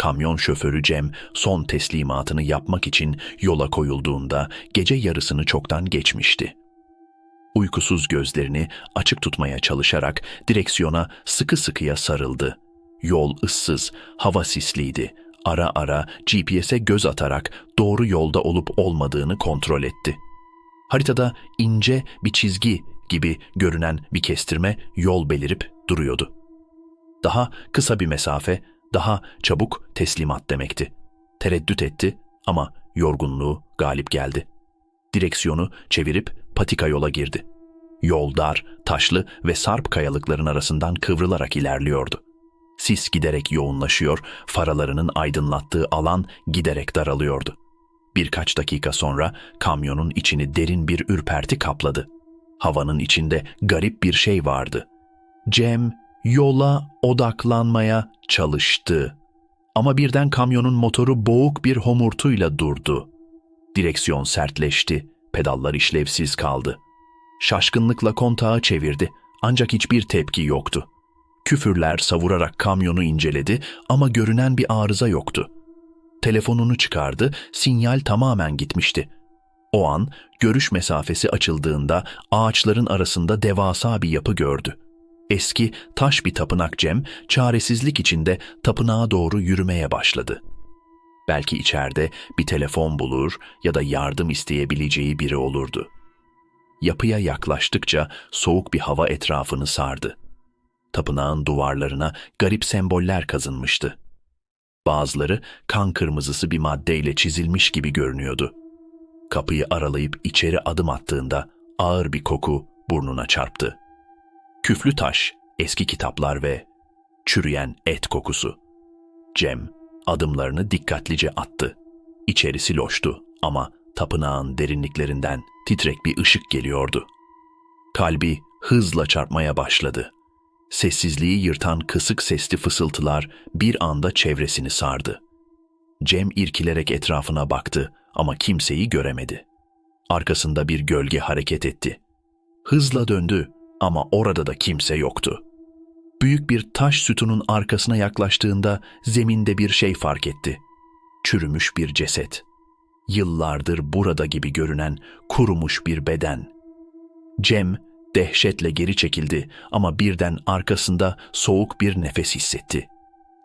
Kamyon şoförü Cem son teslimatını yapmak için yola koyulduğunda gece yarısını çoktan geçmişti. Uykusuz gözlerini açık tutmaya çalışarak direksiyona sıkı sıkıya sarıldı. Yol ıssız, hava sisliydi. Ara ara GPS'e göz atarak doğru yolda olup olmadığını kontrol etti. Haritada ince bir çizgi gibi görünen bir kestirme yol belirip duruyordu. Daha kısa bir mesafe, daha çabuk teslimat demekti. Tereddüt etti ama yorgunluğu galip geldi. Direksiyonu çevirip patika yola girdi. Yol dar, taşlı ve sarp kayalıkların arasından kıvrılarak ilerliyordu. Sis giderek yoğunlaşıyor, faralarının aydınlattığı alan giderek daralıyordu. Birkaç dakika sonra kamyonun içini derin bir ürperti kapladı. Havanın içinde garip bir şey vardı. Cem yola odaklanmaya çalıştı. Ama birden kamyonun motoru boğuk bir homurtuyla durdu. Direksiyon sertleşti, pedallar işlevsiz kaldı. Şaşkınlıkla kontağı çevirdi ancak hiçbir tepki yoktu. Küfürler savurarak kamyonu inceledi ama görünen bir arıza yoktu. Telefonunu çıkardı, sinyal tamamen gitmişti. O an görüş mesafesi açıldığında ağaçların arasında devasa bir yapı gördü. Eski taş bir tapınak Cem çaresizlik içinde tapınağa doğru yürümeye başladı. Belki içeride bir telefon bulur ya da yardım isteyebileceği biri olurdu. Yapıya yaklaştıkça soğuk bir hava etrafını sardı. Tapınağın duvarlarına garip semboller kazınmıştı. Bazıları kan kırmızısı bir maddeyle çizilmiş gibi görünüyordu. Kapıyı aralayıp içeri adım attığında ağır bir koku burnuna çarptı. Küflü taş, eski kitaplar ve çürüyen et kokusu. Cem adımlarını dikkatlice attı. İçerisi loştu ama tapınağın derinliklerinden titrek bir ışık geliyordu. Kalbi hızla çarpmaya başladı. Sessizliği yırtan kısık sesli fısıltılar bir anda çevresini sardı. Cem irkilerek etrafına baktı ama kimseyi göremedi. Arkasında bir gölge hareket etti. Hızla döndü ama orada da kimse yoktu. Büyük bir taş sütunun arkasına yaklaştığında zeminde bir şey fark etti. Çürümüş bir ceset. Yıllardır burada gibi görünen kurumuş bir beden. Cem dehşetle geri çekildi ama birden arkasında soğuk bir nefes hissetti.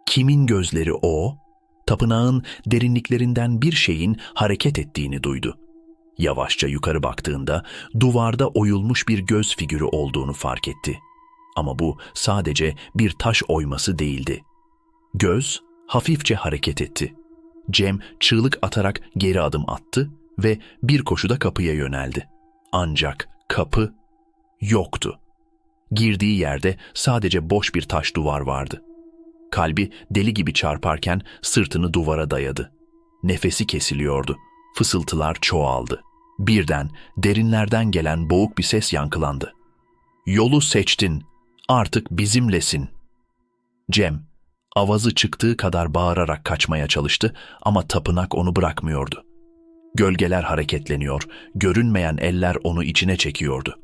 Kimin gözleri o? Tapınağın derinliklerinden bir şeyin hareket ettiğini duydu. Yavaşça yukarı baktığında duvarda oyulmuş bir göz figürü olduğunu fark etti. Ama bu sadece bir taş oyması değildi. Göz hafifçe hareket etti. Cem çığlık atarak geri adım attı ve bir koşuda kapıya yöneldi. Ancak kapı yoktu. Girdiği yerde sadece boş bir taş duvar vardı. Kalbi deli gibi çarparken sırtını duvara dayadı. Nefesi kesiliyordu. Fısıltılar çoğaldı. Birden derinlerden gelen boğuk bir ses yankılandı. Yolu seçtin, artık bizimlesin. Cem, avazı çıktığı kadar bağırarak kaçmaya çalıştı ama tapınak onu bırakmıyordu. Gölgeler hareketleniyor, görünmeyen eller onu içine çekiyordu.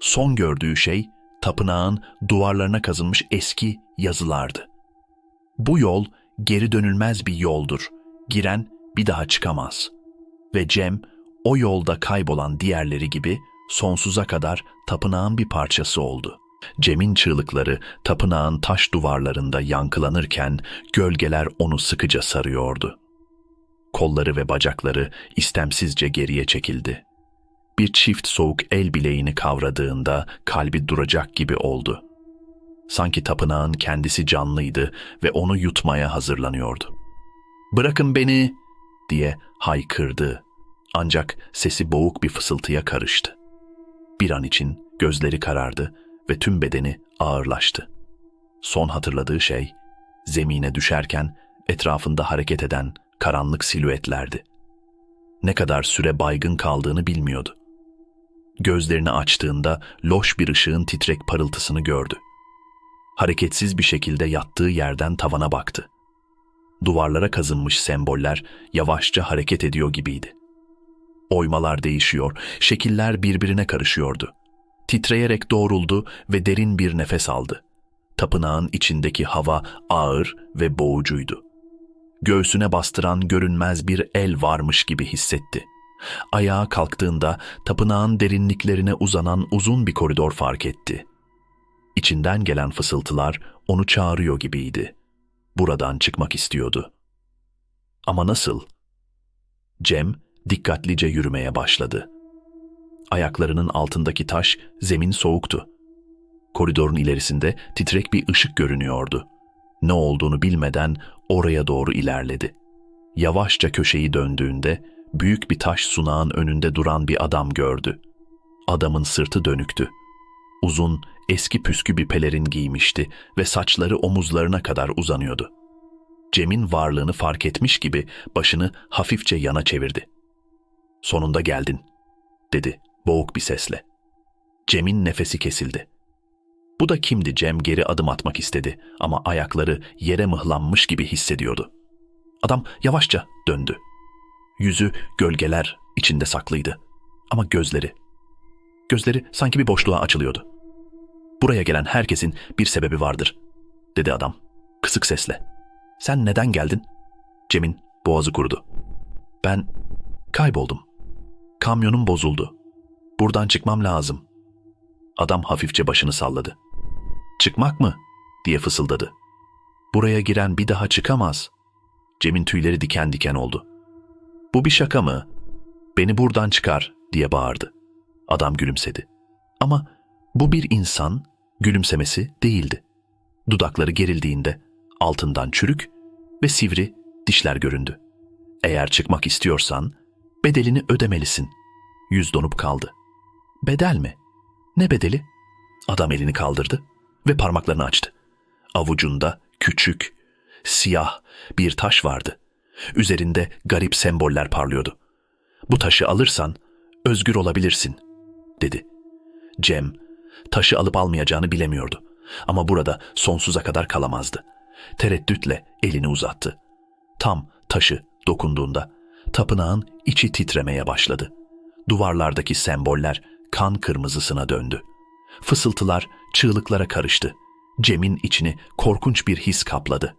Son gördüğü şey, tapınağın duvarlarına kazınmış eski yazılardı. Bu yol geri dönülmez bir yoldur. Giren bir daha çıkamaz. Ve Cem o yolda kaybolan diğerleri gibi sonsuza kadar tapınağın bir parçası oldu. Cem'in çığlıkları tapınağın taş duvarlarında yankılanırken gölgeler onu sıkıca sarıyordu. Kolları ve bacakları istemsizce geriye çekildi. Bir çift soğuk el bileğini kavradığında kalbi duracak gibi oldu. Sanki tapınağın kendisi canlıydı ve onu yutmaya hazırlanıyordu. ''Bırakın beni!'' Diye haykırdı ancak sesi boğuk bir fısıltıya karıştı. Bir an için gözleri karardı ve tüm bedeni ağırlaştı. Son hatırladığı şey, zemine düşerken etrafında hareket eden karanlık silüetlerdi. Ne kadar süre baygın kaldığını bilmiyordu. Gözlerini açtığında loş bir ışığın titrek parıltısını gördü. Hareketsiz bir şekilde yattığı yerden tavana baktı. Duvarlara kazınmış semboller yavaşça hareket ediyor gibiydi. Oymalar değişiyor, şekiller birbirine karışıyordu. Titreyerek doğruldu ve derin bir nefes aldı. Tapınağın içindeki hava ağır ve boğucuydu. Göğsüne bastıran görünmez bir el varmış gibi hissetti. Ayağa kalktığında tapınağın derinliklerine uzanan uzun bir koridor fark etti. İçinden gelen fısıltılar onu çağırıyor gibiydi. Buradan çıkmak istiyordu. Ama nasıl? Cem dikkatlice yürümeye başladı. Ayaklarının altındaki taş zemin soğuktu. Koridorun ilerisinde titrek bir ışık görünüyordu. Ne olduğunu bilmeden oraya doğru ilerledi. Yavaşça köşeyi döndüğünde büyük bir taş sunağın önünde duran bir adam gördü. Adamın sırtı dönüktü. Uzun, eski püskü bir pelerin giymişti ve saçları omuzlarına kadar uzanıyordu. Cem'in varlığını fark etmiş gibi başını hafifçe yana çevirdi. Sonunda geldin, dedi boğuk bir sesle. Cem'in nefesi kesildi. Bu da kimdi Cem geri adım atmak istedi ama ayakları yere mıhlanmış gibi hissediyordu. Adam yavaşça döndü. Yüzü gölgeler içinde saklıydı. Ama gözleri, gözleri sanki bir boşluğa açılıyordu. Buraya gelen herkesin bir sebebi vardır, dedi adam kısık sesle. Sen neden geldin? Cem'in boğazı kurudu. Ben kayboldum. Kamyonum bozuldu. Buradan çıkmam lazım. Adam hafifçe başını salladı. Çıkmak mı? diye fısıldadı. Buraya giren bir daha çıkamaz. Cem'in tüyleri diken diken oldu. Bu bir şaka mı? Beni buradan çıkar diye bağırdı. Adam gülümsedi. Ama bu bir insan gülümsemesi değildi. Dudakları gerildiğinde altından çürük ve sivri dişler göründü. Eğer çıkmak istiyorsan bedelini ödemelisin. Yüz donup kaldı. Bedel mi? Ne bedeli? Adam elini kaldırdı ve parmaklarını açtı. Avucunda küçük, siyah bir taş vardı. Üzerinde garip semboller parlıyordu. Bu taşı alırsan özgür olabilirsin, dedi. Cem, taşı alıp almayacağını bilemiyordu. Ama burada sonsuza kadar kalamazdı. Tereddütle elini uzattı. Tam taşı dokunduğunda tapınağın içi titremeye başladı. Duvarlardaki semboller kan kırmızısına döndü. Fısıltılar çığlıklara karıştı. Cem'in içini korkunç bir his kapladı.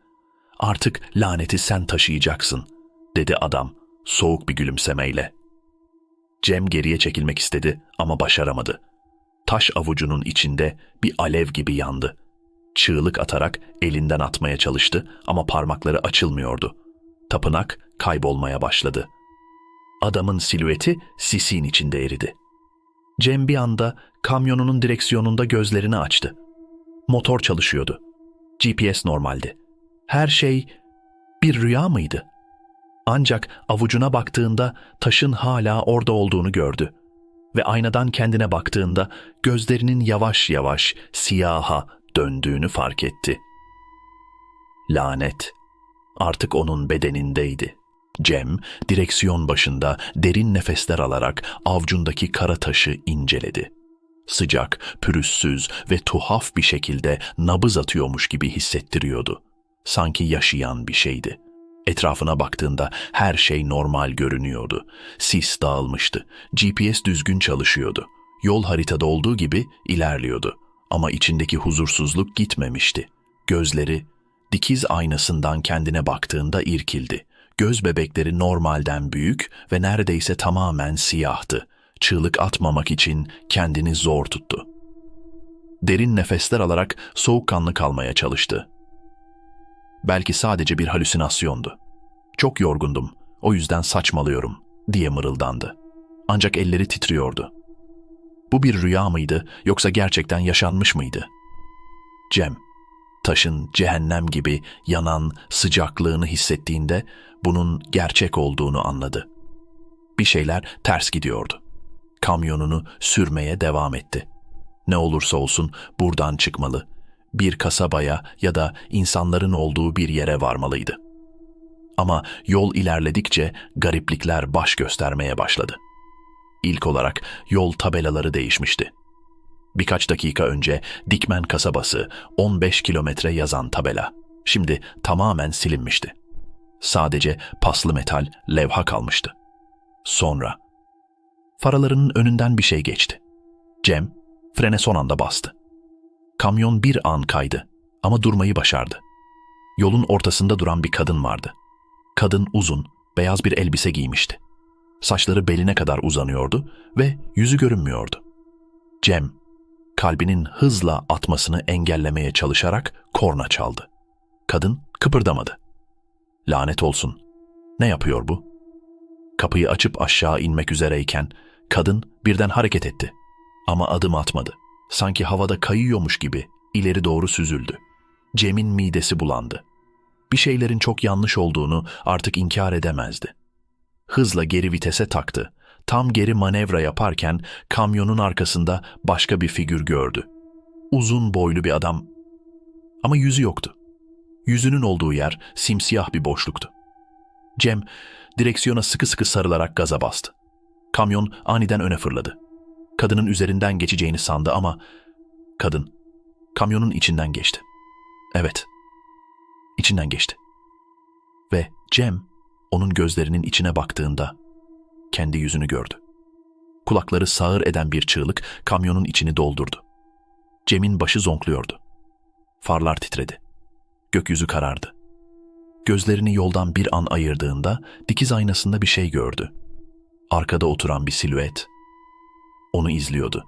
Artık laneti sen taşıyacaksın, dedi adam soğuk bir gülümsemeyle. Cem geriye çekilmek istedi ama başaramadı. Taş avucunun içinde bir alev gibi yandı. Çığlık atarak elinden atmaya çalıştı ama parmakları açılmıyordu. Tapınak kaybolmaya başladı. Adamın silüeti sisin içinde eridi. Cem bir anda kamyonunun direksiyonunda gözlerini açtı. Motor çalışıyordu. GPS normaldi. Her şey bir rüya mıydı? Ancak avucuna baktığında taşın hala orada olduğunu gördü. Ve aynadan kendine baktığında gözlerinin yavaş yavaş siyaha döndüğünü fark etti. Lanet artık onun bedenindeydi. Cem direksiyon başında derin nefesler alarak avcundaki kara taşı inceledi. Sıcak, pürüzsüz ve tuhaf bir şekilde nabız atıyormuş gibi hissettiriyordu. Sanki yaşayan bir şeydi. Etrafına baktığında her şey normal görünüyordu. Sis dağılmıştı. GPS düzgün çalışıyordu. Yol haritada olduğu gibi ilerliyordu. Ama içindeki huzursuzluk gitmemişti. Gözleri dikiz aynasından kendine baktığında irkildi. Göz bebekleri normalden büyük ve neredeyse tamamen siyahtı. Çığlık atmamak için kendini zor tuttu. Derin nefesler alarak soğukkanlı kalmaya çalıştı. Belki sadece bir halüsinasyondu. Çok yorgundum, o yüzden saçmalıyorum diye mırıldandı. Ancak elleri titriyordu. Bu bir rüya mıydı yoksa gerçekten yaşanmış mıydı? Cem, taşın cehennem gibi yanan sıcaklığını hissettiğinde bunun gerçek olduğunu anladı. Bir şeyler ters gidiyordu. Kamyonunu sürmeye devam etti. Ne olursa olsun buradan çıkmalı. Bir kasabaya ya da insanların olduğu bir yere varmalıydı. Ama yol ilerledikçe gariplikler baş göstermeye başladı. İlk olarak yol tabelaları değişmişti. Birkaç dakika önce Dikmen kasabası 15 kilometre yazan tabela şimdi tamamen silinmişti. Sadece paslı metal levha kalmıştı. Sonra faralarının önünden bir şey geçti. Cem frene son anda bastı. Kamyon bir an kaydı ama durmayı başardı. Yolun ortasında duran bir kadın vardı. Kadın uzun, beyaz bir elbise giymişti. Saçları beline kadar uzanıyordu ve yüzü görünmüyordu. Cem, kalbinin hızla atmasını engellemeye çalışarak korna çaldı. Kadın kıpırdamadı. Lanet olsun. Ne yapıyor bu? Kapıyı açıp aşağı inmek üzereyken kadın birden hareket etti. Ama adım atmadı. Sanki havada kayıyormuş gibi ileri doğru süzüldü. Cem'in midesi bulandı. Bir şeylerin çok yanlış olduğunu artık inkar edemezdi. Hızla geri vitese taktı. Tam geri manevra yaparken kamyonun arkasında başka bir figür gördü. Uzun boylu bir adam ama yüzü yoktu. Yüzünün olduğu yer simsiyah bir boşluktu. Cem direksiyona sıkı sıkı sarılarak gaza bastı. Kamyon aniden öne fırladı. Kadının üzerinden geçeceğini sandı ama kadın kamyonun içinden geçti. Evet, içinden geçti. Ve Cem onun gözlerinin içine baktığında kendi yüzünü gördü. Kulakları sağır eden bir çığlık kamyonun içini doldurdu. Cem'in başı zonkluyordu. Farlar titredi. Gökyüzü karardı. Gözlerini yoldan bir an ayırdığında dikiz aynasında bir şey gördü. Arkada oturan bir silüet. Onu izliyordu.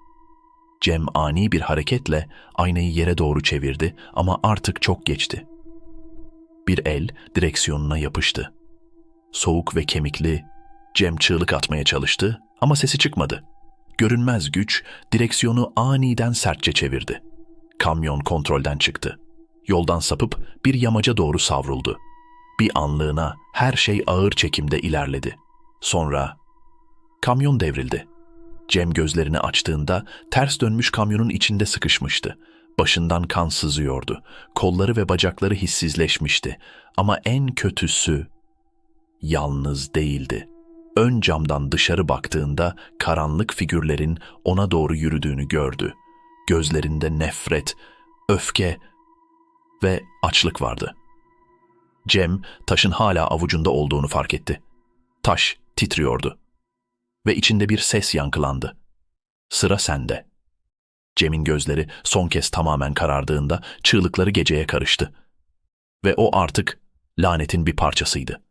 Cem ani bir hareketle aynayı yere doğru çevirdi ama artık çok geçti. Bir el direksiyonuna yapıştı. Soğuk ve kemikli, Cem çığlık atmaya çalıştı ama sesi çıkmadı. Görünmez güç direksiyonu aniden sertçe çevirdi. Kamyon kontrolden çıktı. Yoldan sapıp bir yamaca doğru savruldu. Bir anlığına her şey ağır çekimde ilerledi. Sonra kamyon devrildi. Cem gözlerini açtığında ters dönmüş kamyonun içinde sıkışmıştı. Başından kan sızıyordu. Kolları ve bacakları hissizleşmişti. Ama en kötüsü yalnız değildi. Ön camdan dışarı baktığında karanlık figürlerin ona doğru yürüdüğünü gördü. Gözlerinde nefret, öfke ve açlık vardı. Cem taşın hala avucunda olduğunu fark etti. Taş titriyordu ve içinde bir ses yankılandı. Sıra sende. Cem'in gözleri son kez tamamen karardığında çığlıkları geceye karıştı. Ve o artık lanetin bir parçasıydı.